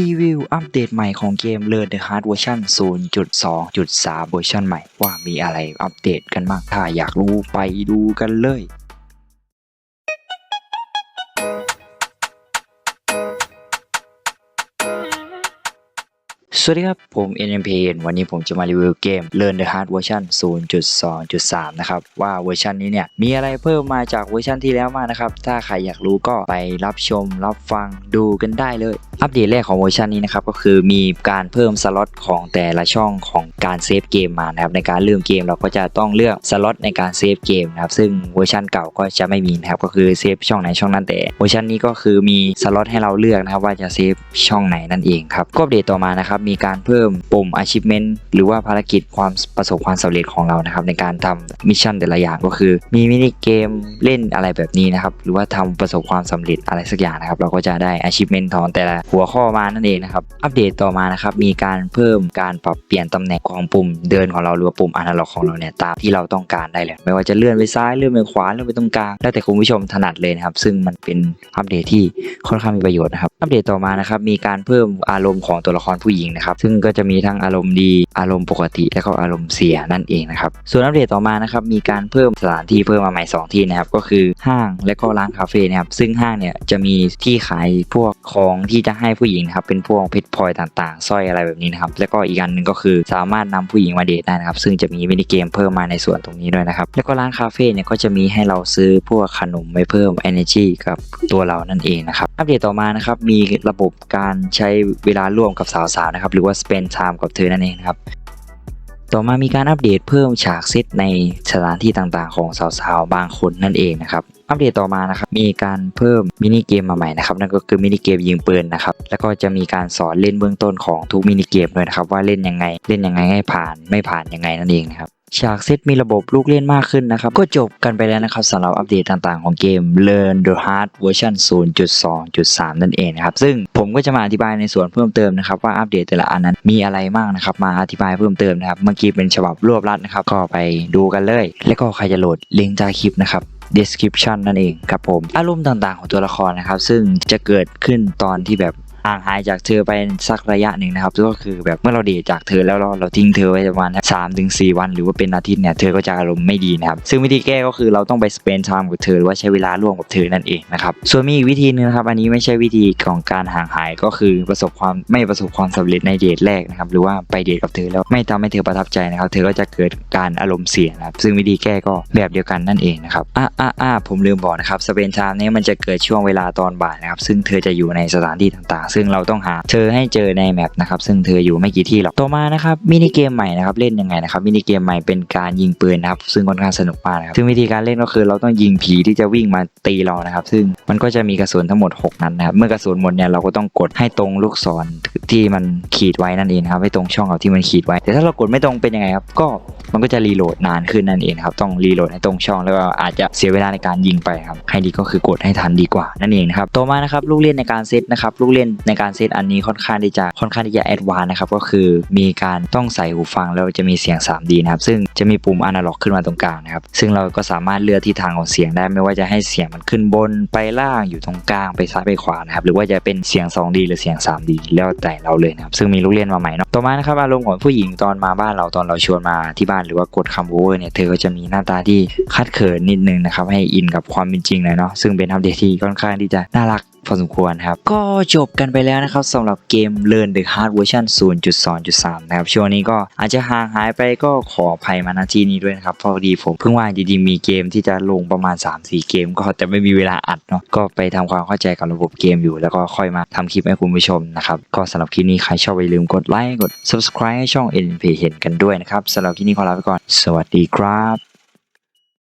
รีวิวอัปเดตใหม่ของเกม Learn the Hard Version 0.2.3 เวอร์ชันใหม่ว่ามีอะไรอัปเดตกันบ้างถ้าอยากรู้ไปดูกันเลย สวัสดีครับ ผม NMPN วันนี้ผมจะมารีวิวเกม Learn the Hard Version 0.2.3 นะครับ ว่าเวอร์ชันนี้เนี่ย มีอะไรเพิ่มมาจากเวอร์ชันที่แล้วมากนะครับ ถ้าใครอยากรู้ก็ไปรับชมรับฟังดูกันได้เลย อัปเดตแรกของเวอร์ชันนี้นะครับ ก็คือมีการเพิ่มสล็อตของแต่ละช่องของการเซฟเกมมานะครับ ในการเริ่มเกมเราก็จะต้องเลือกสล็อตในการเซฟเกมนะครับ ซึ่งเวอร์ชันเก่าก็จะไม่มีนะครับ ก็คือเซฟช่องไหนช่องนั้นแต่ เวอร์ชันนี้ก็คือมีสล็อตให้เราเลือกนะครับว่าจะเซฟช่องไหนนั่นเองครับก็อัปเดตต่อมานะครับมีการเพิ่มปุ่ม achievement หรือว่าภารกิจความประสบความสำเร็จของเรานะครับในการทำมิชชั่นแต่ละอย่างก็คือ มีมินิเกมเล่นอะไรแบบนี้นะครับหรือว่าทำประสบความสำเร็จอะไรสักอย่างนะครับเราก็จะได้ achievement ของแต่ละหัวข้อมานั่นเองนะครับอัปเดตต่อมานะครับมีการเพิ่มการปรับเปลี่ยนตำแหน่งของปุ่มเดินของเราหรือว่าปุ่มอนาล็อกของเราเนี่ยตามที่เราต้องการได้เลยไม่ว่าจะเลื่อนไปซ้ายเลื่อนไปขวาเลื่อนไปตรงกลางแล้วแต่คุณผู้ชมถนัดเลยนะครับซึ่งมันเป็นอัปเดตที่ค่อนข้างมีประโยชน์นะครับอัปเดตต่อมานะครับมีการเพิ่มอารมณ์ของตัวละครผู้หญิงนะครับซึ่งก็จะมีทั้งอารมณ์ดีอารมณ์ปกติและก็อารมณ์เสียนั่นเองนะครับส่วนอัปเดตต่อมานะครับมีการเพิ่มสถานที่เพิ่มมาใหม่ 2 ที่นะครับก็คือห้างและก็ร้านคาเฟ่นะครับซึ่งห้างเนี่ยจะมีที่ขายพวกของที่จะให้ผู้หญิงนะครับเป็นพวกเพชรพลอยต่างๆสร้อยอะไรแบบนี้นะครับแล้วก็อีกอันหนึ่งก็คือสามารถนำผู้หญิงมาเดทได้นะครับซึ่งจะมีมินิเกมเพิ่มมาในส่วนตรงนี้ด้วยนะครับแล้วก็ร้านคาเฟ่เนี่ยก็จะมีให้เราซื้อพวกขนมไปเพิ่ม energy กับตัวเรานั่นเองนะครับอัปเดตต่อมานะครับมีระบบการใช้เวลาร่วมกับสาวๆนะครับหรือว่า spend time กับเธอนั่นเองนะครับต่อมามีการอัปเดตเพิ่มฉากเซตในสถานที่ต่างๆ ของสาวๆ บางคนนั่นเองนะครับอัปเดตต่อมานะครับมีการเพิ่มมินิเกมมาใหม่นะครับนั่นก็คือมินิเกมยิงปืนนะครับแล้วก็จะมีการสอนเล่นเบื้องต้นของทุกมินิเกมด้วยนะครับว่าเล่นยังไงเล่นยังไงให้ผ่านไม่ผ่านยังไงนั่นเองนะครับ ฉากเซตมีระบบลูกเล่นมากขึ้นนะครับ ก็จบกันไปแล้วนะครับสำหรับอัปเดตต่างๆของเกม Learn the Hard เวอร์ชัน0.2.3 นั่นเองนะครับ ซึ่งผมก็จะมาอธิบายในส่วนเพิ่มเติมนะครับ ว่าอัปเดตแต่ละอันนั้นมีอะไรบ้างนะครับ มาอธิบายเพิ่มเติมนะครับ เมื่อกี้เป็นฉบับรวบรัดนะครับ ก็ไปดูกันเลย แล้วก็ใครจะโหลดลิงก์ใต้คลิปนะครับ description นั่นเองครับผม อารมณ์ต่างๆของตัวละครนะครับ ซึ่งจะเกิดขึ้นตอนที่แบบ ห่างหายจากเธอไปสักระยะหนึ่งนะครับก็คือแบบเมื่อเราเดทจากเธอแล้วเราเราทิ้งเธอไว้ประมาณสามถึงสี่วัน หรือว่าเป็นอาทิตย์เนี่ยเธอก็จะอารมณ์ไม่ดีนะครับซึ่งวิธีแก้ก็คือเราต้องไป spend time กับเธอหรือว่าใช้เวลาร่วมกับเธอนั่นเองนะครับส่วนมีอีกวิธีหนึงนะครับอันนี้ไม่ใช่วิธีของการห่างหายก็คือประสบความไม่ประสบความสำเร็จในเดทแรกนะครับหรือว่าไปเดทกับเธอแล้วไม่ทำให้เธอประทับใจนะครับเธอก็จะเกิดการอารมณ์เสียนะครับซึ่งวิธีแก้ก็แบบเดียวกันนั่นเองนะครับอ่าอ่าอ่าผมลืมบอกนะครับ spend time เนี่ยมันจะเกิดช่วงเวลาตอนบ่ายนะครับซึ่งเธอจะอยู่ในสถานที่ต่างๆซึ่งเราต้องหาเธอให้เจอในแมปนะครับซึ่งเธออยู่ไม่กี่ที่หรอกต่อมานะครับมินิเกมใหม่นะครับเล่นยังไงนะครับมินิเกมใหม่เป็นการยิงปืนนะครับซึ่งค่อนข้างสนุกมากนะครับซึ่งวิธีการเล่นก็คือเราต้องยิงผีที่จะวิ่งมาตีเรานะครับ ซึ่งมันก็จะมีกระสุนทั้งหมด 6 นัดนะครับเมื่อกระสุนหมดเนี่ยเราก็ต้องกดให้ตรงลูกศรที่มันขีดไว้นั่นเองครับให้ตรงช่องกับที่มันขีดไว้ แต่ถ้าเรากดไม่ตรงเป็นยังไงครับก็ มันก็จะรีโหลดนานขึ้นนั่นเองครับต้องรีโหลดให้ตรงช่องแล้วก็อาจจะเสียเวลาในการยิงไปครับให้ดีก็คือกดให้ทันดีกว่านั่นเองนะครับต่อมานะครับลูกเล่นในการเซตนะครับลูกเล่นในการเซตอันนี้ค่อนข้างที่จะค่อนข้างที่จะแอดวานนะครับก็คือมีการต้องใส่หูฟังแล้วจะมีเสียง 3D นะครับซึ่งจะมีปุ่มอนาล็อกขึ้นมาตรงกลางนะครับซึ่งเราก็สามารถเลือกทิศทางของเสียงได้ไม่ว่าจะให้เสียงมันขึ้นบนไปล่างอยู่ตรงกลางไปซ้ายไปขวานะครับหรือว่าจะเป็นเสียง 2D หรือเสียง 3D แล้วแต่เราเลยนะครับซึ่งมีลูกเล่นมาใหม่เนาะต่อมานะครับอารมณ์ของผู้หญิงตอนมาบ้านเราตอนเราชวนมาที่บ้านหรือว่ากดคำโอเวอร์เนี่ยเธอก็จะมีหน้าตาที่คัดเขินนิดนึงนะครับให้อินกับความเป็นจริงเลยเนาะซึ่งเป็นอัปเดตที่ค่อนข้างที่จะน่ารัก พอสมควรครับ ก็จบกันไปแล้วนะครับสำหรับเกม Learn the Hard Version 0.2.3 นะครับ ช่วงนี้ก็อาจจะห่างหายไปก็ขออภัยมาณที่นี้ด้วยนะครับเพราะพอดีผมเพิ่งว่างจริงๆมีเกมที่จะลงประมาณ 3-4 เกม ก็แต่ไม่มีเวลาอัดเนาะก็ไปทำความเข้าใจกับระบบเกมอยู่ แล้วก็ค่อยมาทำคลิปให้คุณผู้ชมนะครับ ก็สำหรับคลิปนี้ใครชอบอย่าลืมกดไลค์กด subscribe ให้ช่อง NP เห็นกันด้วยนะครับสำหรับคลิปนี้ขอลาไปก่อน สวัสดีครับ